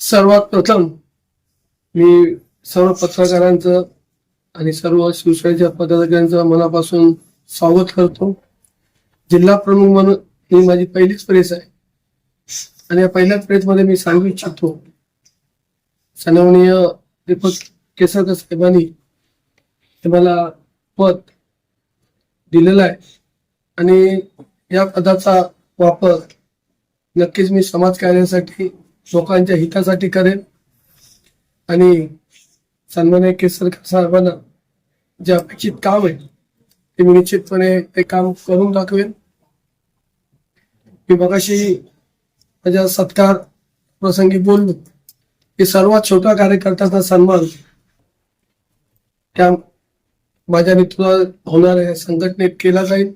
सर्वात प्रथम मी सर्व पत्रकारांचं आणि सर्व शिवसेनेच्या पदाधिकाऱ्यांचं मनापासून स्वागत करतो. जिल्हा प्रमुख म्हणून ही माझी पहिलीच प्रेस आहे. आणि या पहिल्याच प्रेसमध्ये मी सांगू इच्छितो सन्माननीय दीपक केसरकर साहेबांनी हे मला पद दिलेलं आहे. आणि या पदाचा वापर नक्कीच मी समाज कार्यासाठी लोकांच्या हितासाठी करेन. आणि सन्मान्य केसरकर साहेबांना जे अपेक्षित काम आहे ते मी निश्चितपणे ते काम करून दाखवेन. मी मगाशी माझ्या सत्कार प्रसंगी बोललो की सर्वात छोटा कार्यकर्त्याचा सन्मान त्या माझ्या नेतृत्वात होणाऱ्या संघटनेत केला जाईल.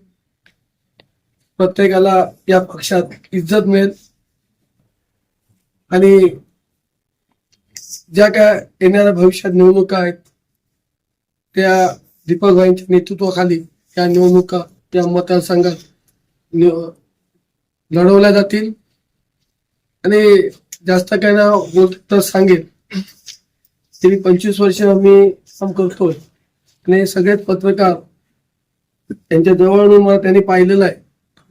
प्रत्येकाला या पक्षात इज्जत मिळेल. आणि ज्या काय येणाऱ्या भविष्यात निवडणुका आहेत त्या दीपकभाईंच्या नेतृत्वाखाली या निवडणुका या मतदारसंघात लढवल्या जातील. आणि जास्त काय ना बोलत तर सांगेल तरी पंचवीस वर्ष मी काम करतोय. आणि सगळेच पत्रकार त्यांच्या जवळून मला त्यांनी पाहिलेलं आहे.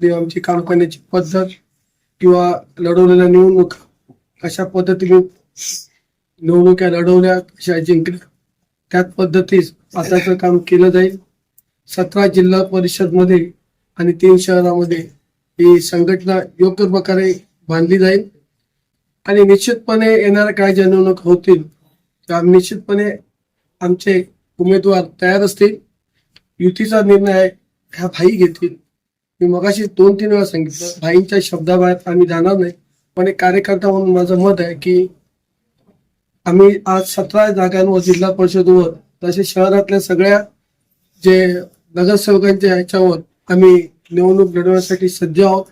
ते आमची काम करण्याची पद्धत किंवा लढवलेल्या निवडणुका. कशा पद्धतीने निवडणुका लढवल्या कशा जिंकल्या त्याच पद्धतीस आताचं काम केलं जाईल. सतरा जिल्हा परिषदमध्ये आणि तीन शहरामध्ये ही संघटना योग्य प्रकारे बांधली जाईल. आणि निश्चितपणे येणाऱ्या काय ज्या निवडणूक होतील त्या निश्चितपणे आमचे उमेदवार तयार असतील. युतीचा निर्णय ह्या भाई घेतील. मी मगाशी दोन तीन वेळा सांगितलं भाईंच्या शब्दाबाहेर आम्ही जाणार नाही. पण एक कार्यकर्ता म्हणून माझं मत आहे की आम्ही आज सतरा जागांवर जिल्हा परिषदवर तसेच शहरातल्या सगळ्या जे नगरसेवकांच्या ह्याच्यावर आम्ही निवडणूक लढवण्यासाठी सज्ज आहोत.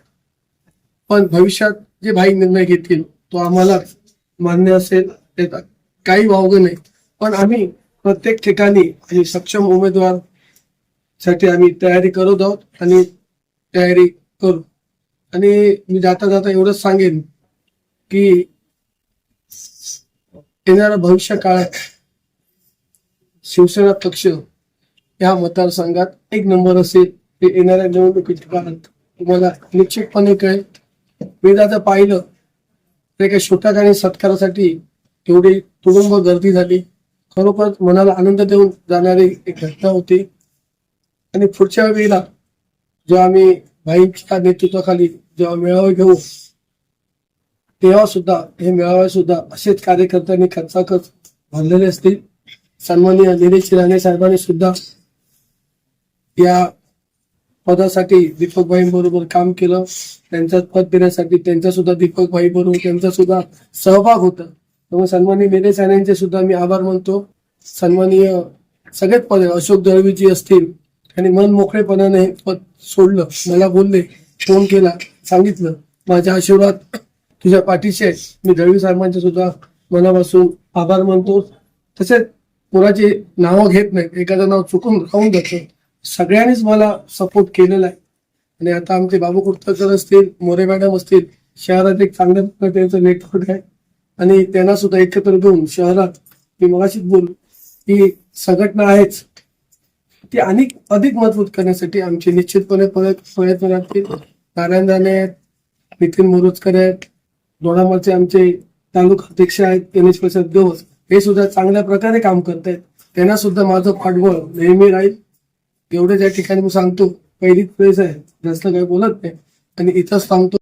पण भविष्यात जे भाई निर्णय घेतील तो आम्हाला मान्य असेल ते काही वावग नाही. पण आम्ही प्रत्येक ठिकाणी आणि सक्षम उमेदवारसाठी आम्ही तयारी करत आहोत आणि तयारी करू. आणि मी जाता जाता एवढंच सांगेन की येणाऱ्या भविष्य काळात शिवसेना पक्ष या मतदारसंघात एक नंबर असेल. ते येणाऱ्या निवडणुकीच्या काळात तुम्हाला निश्चितपणे कळेल. मी आता पाहिलं तर एका छोट्या आणि सत्कारासाठी एवढी तुडुंब गर्दी झाली. खरोखर मनाला आनंद देऊन जाणारी एक घटना होती. आणि पुढच्या वेळेला जेव्हा आम्ही भाईच्या नेतृत्वाखाली जेव्हा मेळावा घेऊ तेव्हा सुद्धा हे मेळावे सुद्धा असेच कार्यकर्त्यांनी खर्चाखर्च भरलेले असतील. सन्माननीय निलेश राणे साहेबांनी सुद्धा या पदासाठी दीपकभाई बरोबर काम केलं. त्यांचं पद देण्यासाठी त्यांचा सुद्धा दीपकभाई बरोबर त्यांचा सुद्धा सहभाग होता. त्यामुळे सन्माननीय मेरे राणेंचे सुद्धा मी आभार मानतो. सन्माननीय सगळेच पद अशोक दळवीजी असतील त्यांनी मन मोकळेपणाने हे पद सोडलं. मला बोलले फोन केला सांगितलं. माझ्या आशीर्वाद तुझ्या पाठीशी आहे. मी दळवी साहेबांचे सुद्धा मनापासून आभार मानतो. तसेच कोणाचे नावं घेत नाहीत एखादं नाव चुकून राहून जातं. सगळ्यांनीच मला सपोर्ट केलेला आहे. आणि आता आमचे बाबू कुर्तकर असतील मोरे मॅडम असतील शहरात एक चांगल्या प्रकारचं नेटवर्क आहे. आणि त्यांना सुद्धा एकत्र घेऊन शहरात मी मगाशीच बोल की संघटना आहेच. ती अनेक अधिक मजबूत करण्यासाठी आमचे निश्चितपणे प्रयत्न प्रयत्न राहतील नारायण राणे आहेत नितीन मोरोजकर आहेत दोडामाचे आमचे तालुका अध्यक्ष आहेत गणेश प्रसाद गवस हे सुद्धा चांगल्या प्रकारे काम करत आहेत त्यांना सुद्धा माझं पाठबळ नेहमी राहील. एवढं त्या ठिकाणी मी सांगतो. पहिलीच प्रेस आहे. जास्त काही बोलत नाही. आणि इथंच सांगतो